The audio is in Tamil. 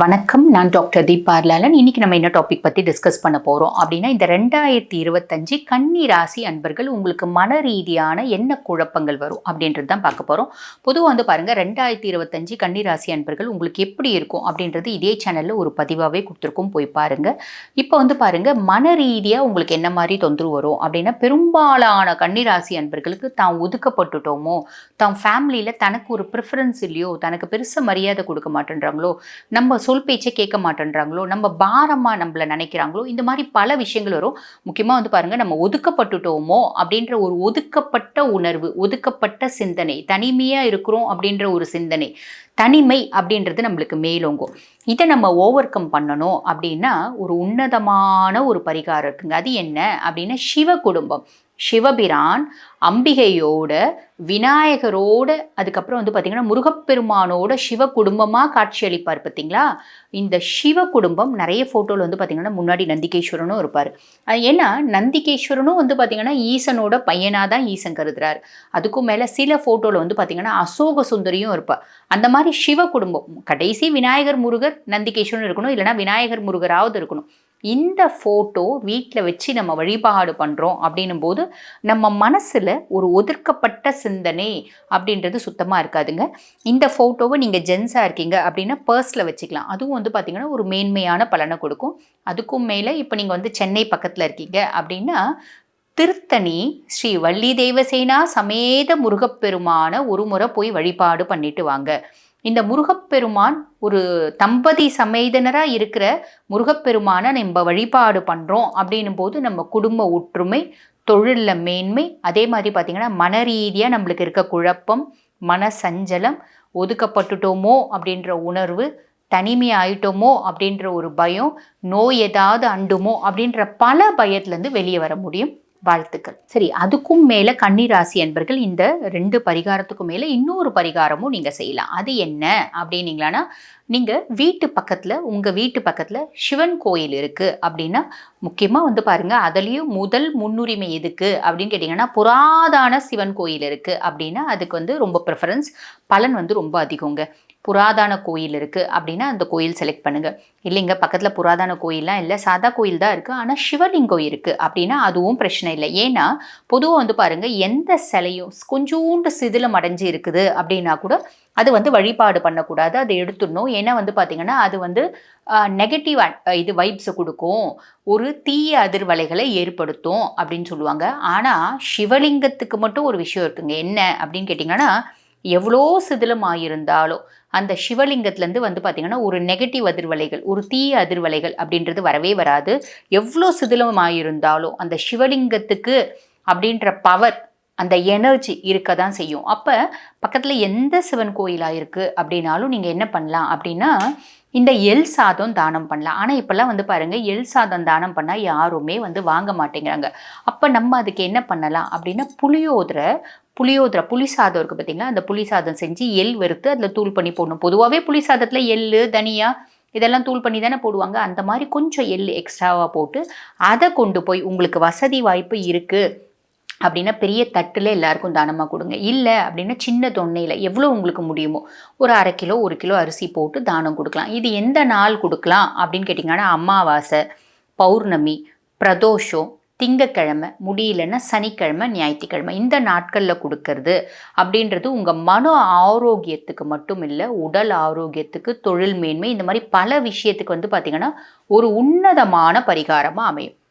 வணக்கம். நான் டாக்டர் தீபார்லாலன் இன்னைக்கு நம்ம என்ன டாபிக் பற்றி டிஸ்கஸ் பண்ண போகிறோம் அப்படின்னா இந்த ரெண்டாயிரத்தி இருபத்தஞ்சு கன்னி ராசி அன்பர்கள் உங்களுக்கு மன ரீதியான என்ன குழப்பங்கள் வரும் அப்படின்றது தான் பார்க்க போகிறோம் பொதுவாக வந்து பாருங்கள் ரெண்டாயிரத்தி இருபத்தஞ்சு கன்னி ராசி அன்பர்கள் உங்களுக்கு எப்படி இருக்கும் அப்படின்றது இதே சேனலில் ஒரு பதிவாகவே கொடுத்துருக்கோம். போய் பாருங்கள் இப்போ வந்து பாருங்கள் மன ரீதியாக உங்களுக்கு என்ன மாதிரி தொந்தரவு வரும் அப்படின்னா பெரும்பாலான கன்னி ராசி அன்பர்களுக்கு தான் ஒதுக்கப்பட்டுட்டோமோ தான் ஃபேமிலியில் தனக்கு ஒரு ப்ரிஃபரன்ஸ் இல்லையோ தனக்கு பெருசாக மரியாதை கொடுக்க மாட்டேன்றாங்களோ நம்ம சொல் பேச்சை கேட்க மாட்டேன்றாங்களோ நம்ம பாரமாக நம்மள நினைக்கிறாங்களோ இந்த மாதிரி பல விஷயங்கள் வரும். முக்கியமாக வந்து பாருங்கள் நம்ம ஒதுக்கப்பட்டுட்டோமோ அப்படின்ற ஒரு ஒதுக்கப்பட்ட உணர்வு ஒதுக்கப்பட்ட சிந்தனை தனிமையாக இருக்கிறோம் அப்படின்ற ஒரு சிந்தனை தனிமை அப்படின்றது நம்மளுக்கு மேலோங்கும். இதை நம்ம ஓவர் கம் பண்ணணும் அப்படின்னா ஒரு உன்னதமான ஒரு பரிகாரம் இருக்குங்க. அது என்ன அப்படின்னா சிவ குடும்பம். சிவபிரான் அம்பிகையோட விநாயகரோட அதுக்கப்புறம் வந்து பார்த்திங்கன்னா முருகப்பெருமானோட சிவ குடும்பமாக காட்சியளிப்பார் பார்த்தீங்களா இந்த சிவ குடும்பம் நிறைய ஃபோட்டோவில் வந்து பார்த்திங்கன்னா முன்னாடி நந்திகேஸ்வரனும் இருப்பார். அது ஏன்னா நந்திகேஸ்வரனும் வந்து பார்த்திங்கன்னா ஈசனோட பையனாக தான் ஈசன் கருதுறாரு. அதுக்கும் மேலே சில ஃபோட்டோவில் வந்து பார்த்திங்கன்னா அசோக சுந்தரியும் இருப்பார் அந்த மாதிரி சிவ குடும்பம். கடைசி விநாயகர் முருகர் நந்திகேஸ்வரன் இருக்கணும் இல்லைனா விநாயகர் முருகராவது இருக்கணும். இந்த ஃபோட்டோ வீட்டில் வச்சு நம்ம வழிபாடு பண்ணுறோம் அப்படின்னும் போது நம்ம மனசில் ஒரு ஒதுக்கப்பட்ட சிந்தனை அப்படின்றது சுத்தமாக இருக்காதுங்க. இந்த ஃபோட்டோவை நீங்கள் ஜென்ஸாக இருக்கீங்க அப்படின்னா பர்ஸில் வச்சுக்கலாம். அதுவும் வந்து பார்த்திங்கன்னா ஒரு மேன்மையான பலனை கொடுக்கும். அதுக்கும் மேலே இப்போ நீங்கள் வந்து சென்னை பக்கத்தில் இருக்கீங்க அப்படின்னா திருத்தணி ஸ்ரீ வள்ளி தேவசேனா சமேத முருகப்பெருமான ஒரு முறை போய் வழிபாடு பண்ணிட்டு வாங்க. இந்த முருகப்பெருமான் ஒரு தம்பதி சமேதனராக இருக்கிற முருகப்பெருமானை நம்ம வழிபாடு பண்ணுறோம் அப்படின்னும் போது நம்ம குடும்ப ஒற்றுமை தொழிலில் மேன்மை அதே மாதிரி பார்த்திங்கன்னா மன ரீதியாக நம்மளுக்கு இருக்க குழப்பம் மன சஞ்சலம் ஒதுக்கப்பட்டுட்டோமோ அப்படின்ற உணர்வு தனிமை ஆயிட்டோமோ அப்படின்ற ஒரு பயம் நோய் ஏதாவது அண்டுமோ அப்படின்ற பல பயத்துலேருந்து வெளியே வர முடியும். வாழ்த்துக்கள். சரி அதுக்கும் மேலே கன்னிராசி என்பர்கள் இந்த ரெண்டு பரிகாரத்துக்கும் மேலே இன்னொரு பரிகாரமும் நீங்கள் செய்யலாம். அது என்ன அப்படின்னீங்களான்னா நீங்கள் வீட்டு பக்கத்தில் உங்கள் வீட்டு பக்கத்தில் சிவன் கோயில் இருக்குது அப்படின்னா முக்கியமாக வந்து பாருங்கள் அதுலேயும் முதல் முன்னுரிமை எதுக்கு அப்படின்னு கேட்டிங்கன்னா புராதான சிவன் கோயில் இருக்குது அப்படின்னா அதுக்கு வந்து ரொம்ப ப்ரிஃபரன்ஸ் பலன் வந்து ரொம்ப அதிகங்க. புராதான கோயில் இருக்குது அப்படின்னா அந்த கோயில் செலக்ட் பண்ணுங்கள் இல்லைங்க பக்கத்தில் புராதான கோயிலெலாம் இல்லை சாதா கோயில் தான் இருக்குது ஆனால் சிவலிங்கம் இருக்குது அப்படின்னா அதுவும் பிரச்சனை இல்லை. ஏன்னா பொதுவாக வந்து பாருங்கள் எந்த சிலையும் கொஞ்சோண்டு சிதிலம் அடைஞ்சு இருக்குது அப்படின்னா கூட அது வந்து வழிபாடு பண்ணக்கூடாது. அதை எடுத்துடணும். ஏன்னா வந்து பார்த்திங்கன்னா அது வந்து நெகட்டிவ் இது வைப்ஸை கொடுக்கும். ஒரு தீய அதிர்வலைகளை ஏற்படுத்தும் அப்படின்னு சொல்லுவாங்க. ஆனால் சிவலிங்கத்துக்கு மட்டும் ஒரு விஷயம் இருக்குங்க. என்ன அப்படின்னு கேட்டிங்கன்னா எவ்வளோ சிதிலம் ஆகியிருந்தாலும் அந்த சிவலிங்கத்துலேருந்து வந்து பார்த்திங்கன்னா ஒரு நெகட்டிவ் அதிர்வலைகள் ஒரு தீய அதிர்வலைகள் அப்படின்றது வரவே வராது. எவ்வளோ சிதிலம் ஆகியிருந்தாலும் அந்த சிவலிங்கத்துக்கு அப்படின்ற பவர் அந்த எனர்ஜி இருக்க தான் செய்யும். அப்போ பக்கத்தில் எந்த சிவன் கோயிலாக இருக்குது அப்படின்னாலும் நீங்கள் என்ன பண்ணலாம் அப்படின்னா இந்த எல் சாதம் தானம் பண்ணலாம். ஆனால் இப்போல்லாம் வந்து பாருங்கள் எல் சாதம் தானம் பண்ணால் யாருமே வந்து வாங்க மாட்டேங்கிறாங்க. அப்போ நம்ம அதுக்கு என்ன பண்ணலாம் அப்படின்னா புளியோதரை புளியோதரை புளி சாதம் இருக்குது பார்த்தீங்களா அந்த புளி சாதம் செஞ்சு எள் வறுத்து அதில் தூள் பண்ணி போடணும். பொதுவாகவே புளி சாதத்தில் எள் தனியா இதெல்லாம் தூள் பண்ணி தானே போடுவாங்க. அந்த மாதிரி கொஞ்சம் எள் எக்ஸ்ட்ராவாக போட்டு அதை கொண்டு போய் உங்களுக்கு வசதி வாய்ப்பு இருக்குது அப்படின்னா பெரிய தட்டில் எல்லாருக்கும் தானமாக கொடுங்க. இல்லை அப்படின்னா சின்ன தொன்னையில் எவ்வளோ உங்களுக்கு முடியுமோ ஒரு அரை கிலோ ஒரு கிலோ அரிசி போட்டு தானம் கொடுக்கலாம். இது எந்த நாள் கொடுக்கலாம் அப்படின்னு கேட்டிங்கன்னா அமாவாசை பௌர்ணமி பிரதோஷம் திங்கக்கிழமை முடியலன்னா சனிக்கிழமை ஞாயிற்றுக்கிழமை. இந்த நாட்களில் கொடுக்கறது அப்படின்றது உங்கள் மன ஆரோக்கியத்துக்கு மட்டும் இல்லை உடல் ஆரோக்கியத்துக்கு தொழில் மேன்மை இந்த மாதிரி பல விஷயத்துக்கு வந்து பார்த்திங்கன்னா ஒரு உன்னதமான பரிகாரமாக அமையும்.